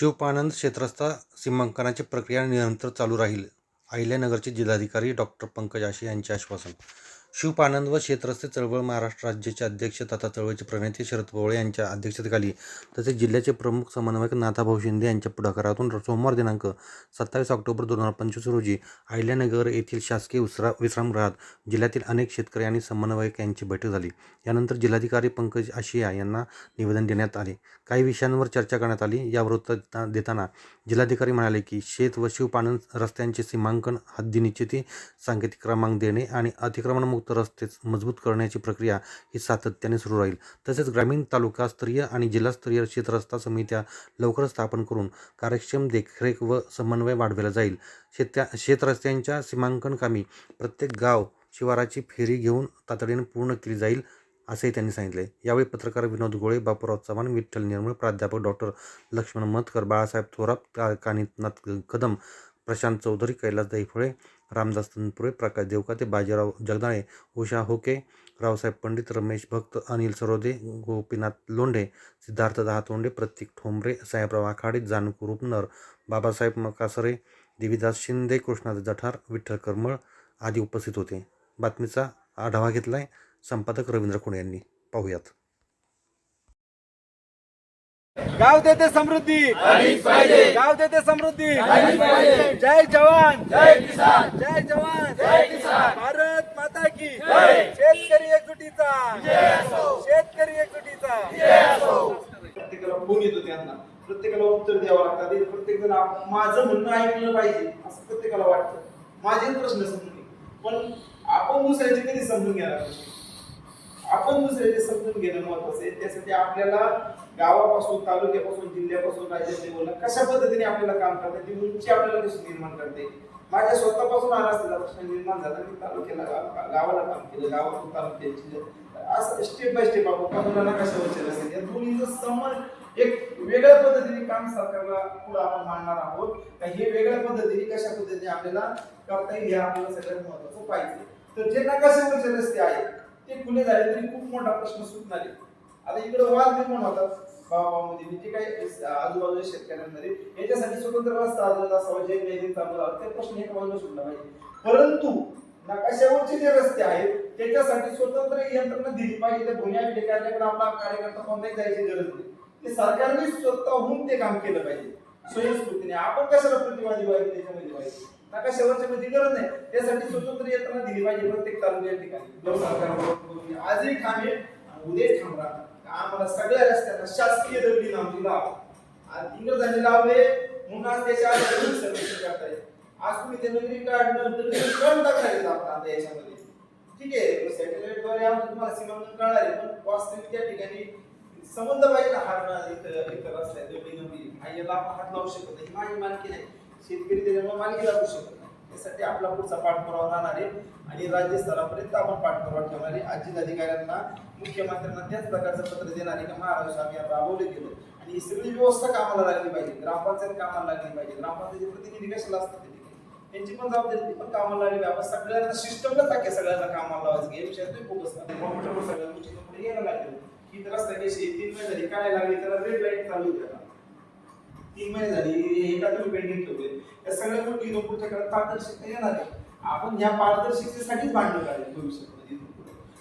शिवपानंद क्षेत्रस्थ सीमांकनाची प्रक्रिया निरंतर चालू राहील. अहिल्यानगरचे जिल्हाधिकारी डॉक्टर पंकज आशे यांचे आश्वासन. शिवपानंद व क्षेत्रस्थ चळवळ महाराष्ट्र राज्याचे अध्यक्ष तथा चळवळीचे प्रणेते शरद पवार यांच्या अध्यक्षतेखाली तसेच जिल्ह्याचे प्रमुख समन्वयक नाथाभाऊ शिंदे यांच्या पुढाकारातून सोमवार दिनांक सत्तावीस ऑक्टोबर दोन हजार पंचवीस रोजी अहिल्यानगर येथील शासकीय उसरा विश्रामगृहात जिल्ह्यातील अनेक शेतकरी आणि समन्वयक यांची बैठक झाली. यानंतर जिल्हाधिकारी पंकज आशिया यांना निवेदन देण्यात आले. काही विषयांवर चर्चा करण्यात आली. या वृत्त देताना जिल्हाधिकारी म्हणाले की शेत व शिवपानंद रस्त्यांचे सीमांकन हद्दी निश्चिती सांकेतिक क्रमांक देणे आणि अतिक्रमणमुक्त रस्ते मजबूत करण्याची प्रक्रिया ही सातत्याने सुरू राहील. तसेच ग्रामीण तालुकास्तरीय आणि जिल्हास्तरीय शेतरस्ता समित्या लवकरच स्थापन करून कार्यक्षम देखरेख व समन्वय वाढवला जाईल. शेत्या शेतरस्त्यांच्या सीमांकन कामी प्रत्येक गाव शिवाराची फेरी घेऊन तातडीने पूर्ण केली जाईल असेही त्यांनी सांगितले. यावेळी पत्रकार विनोद गोळे बापूराव चव्हाण विठ्ठल निर्मळ प्राध्यापक डॉक्टर लक्ष्मण मतकर बाळासाहेब थोरात का कानिनाथ कदम प्रशांत चौधरी कैलास दैफळे रामदास तनपुरे प्रकाश देवकाते बाजीराव जगदाळे उषा होके रावसाहेब पंडित रमेश भक्त अनिल सरोदे गोपीनाथ लोंढे सिद्धार्थ दहातोंडे प्रतीक ठोंबरे साहेबराव आखाडे जानकू रुपनर बाबासाहेब मकासरे देवीदास शिंदे कृष्णादास जठार विठ्ठल करमळ आदी उपस्थित होते. बातमीचा आढावा घेतला आहे संपादक रवींद्र खुणे यांनी. पाहूयात. गाव देते समृद्धी. गाव देते समृद्धी. जय जवान. जय किसान. जय जवान. जय किसान. भारत माता की. शेतकरी एकजुटीचा. शेतकरी एकजुटीचा. प्रत्येकाला फोन येतो त्यांना. प्रत्येकाला उत्तर द्यावं लागतं. आणि प्रत्येक जण आप- माझं म्हणणं ऐकलं पाहिजे. असं प्रत्येकाला वाटतं. माझे प्रश्न समजून पण आपण दुसऱ्याचे कधी समजून घेणार आपण दुसऱ्याचे समजून घेणं महत्वाचं आहे. त्यासाठी आपल्याला गावापासून तालुक्यापासून जिल्ह्यापासून राज्यात लेवलला कशा पद्धतीने आपल्याला काम करता ती उंची आपल्याला कशी निर्माण करते? माझ्या स्वतःपासून आला असलेला प्रश्न निर्माण झाला की तालुक्याला गावाला काम केलं गावातून तालुक्याची असं स्टेप बाय स्टेप आपण मुलांना कशा विचार असेल या दोन्हीचं समज एक वेगळ्या पद्धतीने काम सरकारला पुढे आपण मांडणार आहोत. का हे वेगळ्या पद्धतीने कशा पद्धतीने आपल्याला करता येईल हे आपल्याला सगळ्यात महत्वाचं पाहिजे. तर जे नकाशावरचे रस्ते आहेत. ते खुले झाले तरी खूप मोठा प्रश्न सुटणार आहे आता इकडे वाद निर्माण होतात. गावामध्ये जे काही आजूबाजूच्या शेतकऱ्यांमध्ये. याच्यासाठी स्वतंत्र रस्ता आलेला असावा जे नैतिक चालू ते प्रश्न एका बाजूला सुटला पाहिजे. परंतु नकाशावरचे जे रस्ते आहेत त्याच्यासाठी स्वतंत्र यंत्रणा दिली पाहिजे. त्या दोन्ही अधिकाऱ्याकडे आपला कार्यकर्ता कोणताही जायची गरज नाही. ते सरकारने स्वतःहून ते काम केलं पाहिजे. स्वयंस्फूर्तीने. आपण कशाला प्रतिवादी व्हायचं त्याच्यामध्ये व्हायचं नकाशावरच्या मिळती गरज नाही. त्यासाठी स्वतंत्र यंत्रणा दिली पाहिजे प्रत्येक तालुक्या ठिकाणी. आजही ठाणे उद्या ठाम राहणार आम्हाला सगळ्या रस्त्यांना शासकीय दगडी नाव लाव. आज इंग्रजांनी लावले म्हणून आज त्याच्या सर्वेक्षण करता येईल आज तुम्ही ते नगरी काढणं तर ते क्रम टाकणार आहेत आपण आता याच्यामध्ये. ठीक आहे सॅटेलाइटद्वारे आमचं तुम्हाला सीमांकन कळणार आहे पण वास्तविक त्या ठिकाणी संबंध पाहिजे ना हात इथं इथं रस्त्या दगडी नगरी. हा याला आपण हात लावू शकत नाही. माझी मालकी नाही शेतकरी त्याच्यामुळे मालकी लागू शकत नाही. त्यासाठी आपला पुढचा पाठपुरावा राहणार आहे आणि राज्य स्तरापर्यंत आपण पाठपुरावा ठेवणार आहे. आज अधिकाऱ्यांना मुख्यमंत्र्यांना त्याच प्रकारचं पत्र देणार आहे की महाराष्ट्र आम्ही राबवलं गेलं. आणि ही सगळी व्यवस्था कामाला लागली पाहिजे. ग्रामपंचायत कामाला लागली पाहिजे. ग्रामपंचायतीचे प्रतिनिधी कशाला असतात त्यांची पण जबाबदारी ती पण कामाला लागली आपण सगळ्यांना सिस्टमला टाके सगळ्यांना कामाला लावायचं गेम विषयात फोकस कॉम्प्युटरवर सगळ्या गोष्टी यायला लागले. की तर रस्ता तीन झाली काय लागली त्याला रेड लाइट चालू द्या तीन महिने झाली एका तुम्ही पेंडिंग ठेवले या सगळ्या गोष्टी इथून पुढच्या काळात पारदर्शकता येणार आहे. आपण ह्या पारदर्शकतेसाठीच भांडण करायचं भविष्यामध्ये.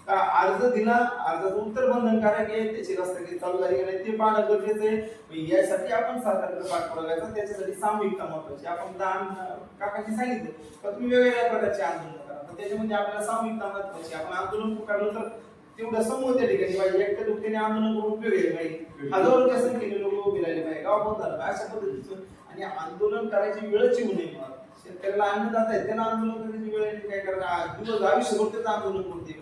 अर्ज दिला अर्जाचं उत्तर बंधनकारक आहे त्याची रस्ता काही चालू झाली नाही ते पाहणं गरजेचं आहे. यासाठी आपण सरकारकडे पाठपुरावा करायचा त्याच्यासाठी सामूहिकता महत्वाची आपण दान काकांनी सांगितलं तर तुम्ही वेगवेगळ्या प्रकारचे आंदोलन करा. त्याच्यामध्ये आपल्याला सामूहिकता महत्वाची आपण आंदोलन पुकारलं तर तेवढं समूह त्या ठिकाणी पाहिजे एकट्या दुःखाने आंदोलन करून उपयोग आहे पाहिजे हजारोच्या संख्येने लोक उभे राहिले पाहिजे गाव बंद झालं पाहिजे. अशा पद्धतीचं. आणि आंदोलन करायची वेळच येऊ नये मला शेतकऱ्याला अन्नदाता आहे त्यांना आंदोलन करण्याची वेळ काय करणार दिवस आयुष्यभर त्याचं आंदोलन करते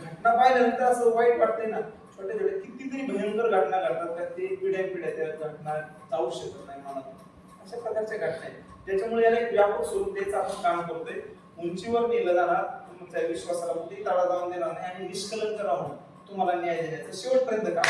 घटना पाहिल्यानंतर असं वाईट वाटतंय ना. छोट्या छोट्या कितीतरी भयंकर घटना घडतात. त्यात ते पिढ्या पिढ्या त्या घटना जाऊ शकत नाही मला अशा प्रकारच्या घटना आहेत. त्याच्यामुळे याला एक व्यापक स्वरूप द्यायचं आपण काम करतोय. उंचीवर नेलं जाणार. तुमच्या विश्वासाला कुठेही तडा जाऊन देणार नाही आणि निष्कलंक राहून तुम्हाला न्याय देण्याचं शेवटपर्यंत काम